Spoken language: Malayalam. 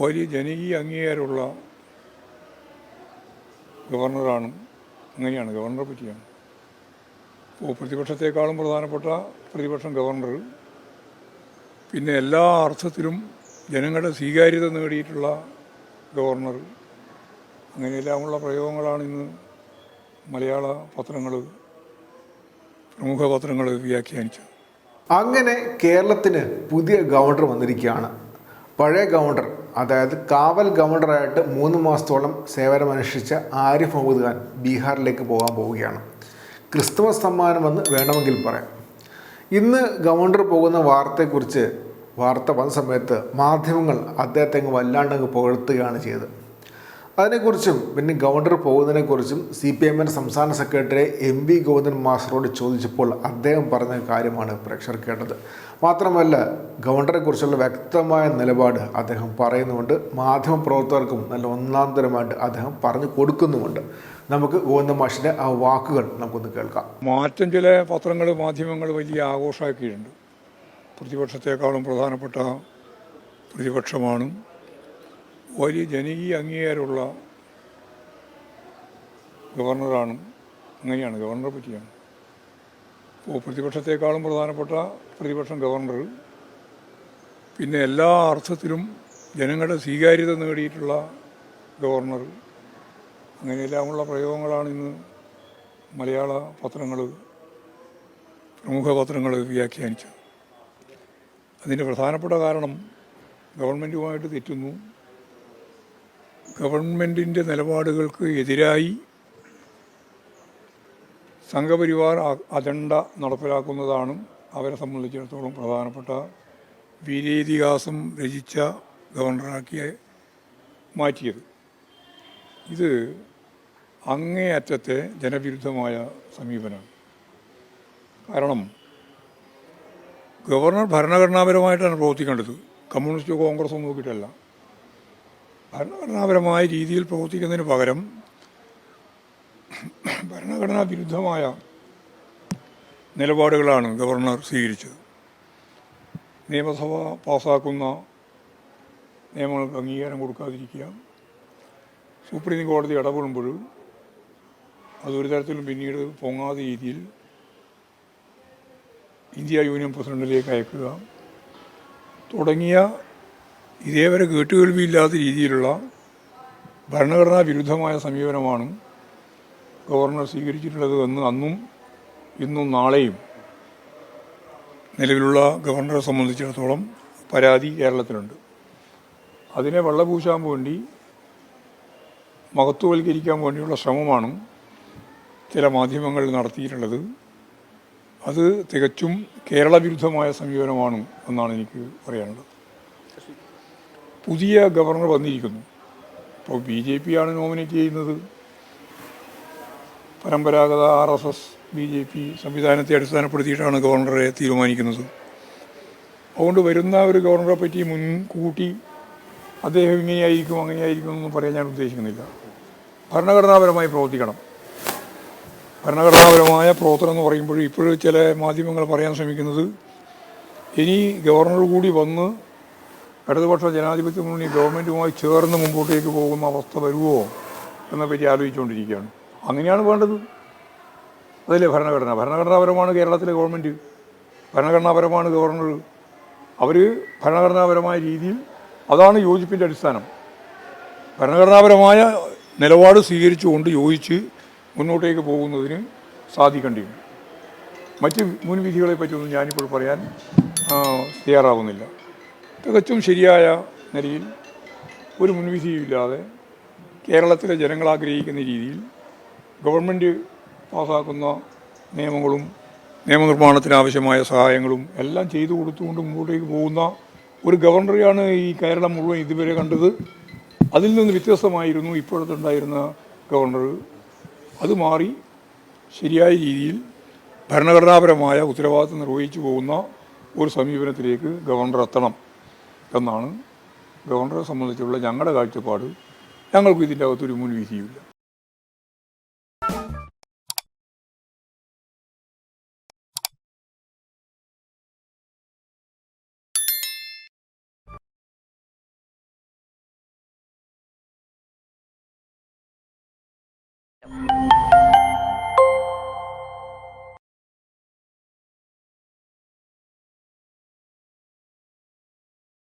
വലിയ ജനകീയ അംഗീകാരമുള്ള ഗവർണറാണ്. അങ്ങനെയാണ് ഗവർണറെ പറ്റിയാണ്. ഇപ്പോൾ പ്രതിപക്ഷത്തെക്കാളും പ്രധാനപ്പെട്ട പ്രതിപക്ഷം ഗവർണർ. പിന്നെ എല്ലാ അർത്ഥത്തിലും ജനങ്ങളുടെ സ്വീകാര്യത നേടിയിട്ടുള്ള ഗവർണർ. അങ്ങനെയെല്ലാമുള്ള പ്രയോഗങ്ങളാണ് ഇന്ന് മലയാള പത്രങ്ങൾ പ്രമുഖ പത്രങ്ങൾ വ്യാഖ്യാനിച്ചത്. അങ്ങനെ കേരളത്തിന് പുതിയ ഗവർണർ വന്നിരിക്കുകയാണ്. പഴയ ഗവർണർ അതായത് കാവൽ ഗവർണറായിട്ട് മൂന്ന് മാസത്തോളം സേവനമനുഷ്ഠിച്ച ആരിഫ് മുഹമ്മദ് ഖാൻ ബീഹാറിലേക്ക് പോകാൻ പോവുകയാണ്. ക്രിസ്തുമസ് സമ്മാനമെന്ന് വേണമെങ്കിൽ പറയാം. ഇന്ന് ഗവർണർ പോകുന്ന വാർത്തയെക്കുറിച്ച് വാർത്ത വന്ന സമയത്ത് മാധ്യമങ്ങൾ അദ്ദേഹത്തെ വല്ലാണ്ടങ്ങ് പുകഴ്ത്തുകയാണ് ചെയ്തത്. അതിനെക്കുറിച്ചും പിന്നെ ഗവർണർ പോകുന്നതിനെക്കുറിച്ചും സി പി എമ്മിന്റെ സംസ്ഥാന സെക്രട്ടറി എം വി ഗോവിന്ദൻ മാസ്റ്ററോട് ചോദിച്ചപ്പോൾ അദ്ദേഹം പറഞ്ഞ കാര്യമാണ് പ്രേക്ഷകർ കേട്ടത് മാത്രമല്ല ഗവർണറെക്കുറിച്ചുള്ള വ്യക്തമായ നിലപാട് അദ്ദേഹം പറയുന്നുമുണ്ട്. മാധ്യമപ്രവർത്തകർക്കും നല്ല ഒന്നാം തരമായിട്ട് അദ്ദേഹം പറഞ്ഞു കൊടുക്കുന്നുമുണ്ട്. നമുക്ക് ഗോവിന്ദൻ മാഷിന്റെ ആ വാക്കുകൾ നമുക്കൊന്ന് കേൾക്കാം. മാറ്റം ചില പത്രങ്ങൾ മാധ്യമങ്ങൾ വലിയ ആഘോഷമാക്കിയിട്ടുണ്ട്. പ്രതിപക്ഷത്തെക്കാളും പ്രധാനപ്പെട്ട പ്രതിപക്ഷമാണ് വലിയ ജനകീയ അംഗീകാരമുള്ള ഗവർണറാണ് അങ്ങനെയാണ് ഗവർണറെ പറ്റിയാണ്. ഇപ്പോൾ പ്രതിപക്ഷത്തെക്കാളും പ്രധാനപ്പെട്ട പ്രതിപക്ഷം ഗവർണർ. പിന്നെ എല്ലാ അർത്ഥത്തിലും ജനങ്ങളുടെ സ്വീകാര്യത നേടിയിട്ടുള്ള ഗവർണർ. അങ്ങനെയെല്ലാമുള്ള പ്രയോഗങ്ങളാണ് ഇന്ന് മലയാള പത്രങ്ങൾ പ്രമുഖ പത്രങ്ങൾ വ്യാഖ്യാനിച്ചത്. അതിന്റെ പ്രധാനപ്പെട്ട കാരണം ഗവൺമെന്റുമായിട്ട് തെറ്റുന്നു. ഗവൺമെന്റിന്റെ നിലപാടുകൾക്ക് എതിരായി സംഘപരിവാർ അജണ്ട നടപ്പിലാക്കുന്നതാണ് അവരെ സംബന്ധിച്ചിടത്തോളം പ്രധാനപ്പെട്ട വീരേതിഹാസം രചിച്ച ഗവർണറാക്കി മാറ്റിയത്. ഇത് അങ്ങേയറ്റത്തെ ജനവിരുദ്ധമായ സമീപനമാണ്. കാരണം ഗവർണർ ഭരണഘടനാപരമായിട്ടാണ് പ്രവർത്തിക്കേണ്ടത്. കമ്മ്യൂണിസ്റ്റ് കോൺഗ്രസ് നോക്കിയിട്ടല്ല. ഭരണഘടനാപരമായ രീതിയിൽ പ്രവർത്തിക്കുന്നതിന് പകരം ഭരണഘടനാ വിരുദ്ധമായ നിലപാടുകളാണ് ഗവർണർ സ്വീകരിച്ചത്. നിയമസഭ പാസാക്കുന്ന നിയമങ്ങൾക്ക് അംഗീകാരം കൊടുക്കാതിരിക്കുക. സുപ്രീം കോടതി ഇടപെടുമ്പോൾ അതൊരു തരത്തിലും പിന്നീട് പൊങ്ങാത്ത രീതിയിൽ ഇന്ത്യ യൂണിയൻ പ്രസിഡന്റിലേക്ക് അയക്കുക തുടങ്ങിയ ഇതേവരെ കേട്ടുകേൾവിയില്ലാത്ത രീതിയിലുള്ള ഭരണഘടനാ വിരുദ്ധമായ സമീപനമാണ് ഗവർണർ സ്വീകരിച്ചിട്ടുള്ളത് എന്ന് അന്നും ഇന്നും നാളെയും നിലവിലുള്ള ഗവർണറെ സംബന്ധിച്ചിടത്തോളം പരാതി കേരളത്തിലുണ്ട്. അതിനെ വെള്ളപൂശാൻ വേണ്ടി മഹത്വവൽക്കരിക്കാൻ വേണ്ടിയുള്ള ശ്രമമാണ് ചില മാധ്യമങ്ങൾ നടത്തിയിട്ടുള്ളത്. അത് തികച്ചും കേരള വിരുദ്ധമായ സമീപനമാണ് എന്നാണ് എനിക്ക് പറയാനുള്ളത്. പുതിയ ഗവർണർ വന്നിരിക്കുന്നു. ഇപ്പോൾ ബി ജെ പി ആണ് നോമിനേറ്റ് ചെയ്യുന്നത്. പരമ്പരാഗത R S S B J P സംവിധാനത്തെ അടിസ്ഥാനപ്പെടുത്തിയിട്ടാണ് ഗവർണറെ തീരുമാനിക്കുന്നത്. അതുകൊണ്ട് വരുന്ന ഒരു ഗവർണറെ പറ്റി മുൻകൂട്ടി അദ്ദേഹം ഇങ്ങനെയായിരിക്കും അങ്ങനെയായിരിക്കും എന്നൊന്നും പറയാൻ ഞാൻ ഉദ്ദേശിക്കുന്നില്ല. ഭരണഘടനാപരമായി പ്രവർത്തിക്കണം. ഭരണഘടനാപരമായ പ്രവർത്തനം എന്ന് പറയുമ്പോൾ ഇപ്പോഴും ചില മാധ്യമങ്ങൾ പറയാൻ ശ്രമിക്കുന്നത് ഇനി ഗവർണർ കൂടി വന്ന് ഇടതുപക്ഷ ജനാധിപത്യ മുന്നണി ഗവൺമെന്റുമായി ചേർന്ന് മുമ്പോട്ടേക്ക് പോകുന്ന അവസ്ഥ വരുമോ എന്നെപ്പറ്റി ആലോചിച്ചുകൊണ്ടിരിക്കുകയാണ്. അങ്ങനെയാണ് വേണ്ടത്. അതല്ലേ ഭരണഘടന? ഭരണഘടനാപരമാണ് കേരളത്തിലെ ഗവൺമെന്റ് ഭരണഘടനാപരമാണ് ഗവർണർ. അവർ ഭരണഘടനാപരമായ രീതിയിൽ അതാണ് യോജിപ്പിന്റെ അടിസ്ഥാനം. ഭരണഘടനാപരമായ നിലപാട് സ്വീകരിച്ചുകൊണ്ട് യോജിച്ച് മുന്നോട്ടേക്ക് പോകുന്നതിന് സാധിക്കേണ്ടിയുണ്ട് മറ്റ് മുൻവിധികളെ പറ്റിയൊന്നും ഞാനിപ്പോൾ പറയാൻ തയ്യാറാവുന്നില്ല. തികച്ചും ശരിയായ നിലയിൽ ഒരു മുൻവിധിയുമില്ലാതെ കേരളത്തിലെ ജനങ്ങൾ ആഗ്രഹിക്കുന്ന രീതിയിൽ ഗവൺമെന്റ് പാസാക്കുന്ന നിയമങ്ങളും നിയമനിർമ്മാണത്തിനാവശ്യമായ സഹായങ്ങളും എല്ലാം ചെയ്തു കൊടുത്തുകൊണ്ട് മുമ്പോട്ടേക്ക് പോകുന്ന ഒരു ഗവർണറെയാണ് ഈ കേരളം മുഴുവൻ ഇതുവരെ കണ്ടത്. അതിൽ നിന്ന് വ്യത്യസ്തമായിരുന്നു ഇപ്പോഴത്തെ ഉണ്ടായിരുന്ന ഗവർണർ. അത് മാറി ശരിയായ രീതിയിൽ ഭരണഘടനാപരമായ ഉത്തരവാദിത്വം നിർവഹിച്ചു പോകുന്ന ഒരു സമീപനത്തിലേക്ക് ഗവർണർ എത്തണം. എന്നാണ് ഗവർണറെ സംബന്ധിച്ചുള്ള ഞങ്ങളുടെ കാഴ്ചപ്പാട് ഞങ്ങൾക്ക് ഇതിന്റെ അകത്തൊരു മുൻവിധിയില്ല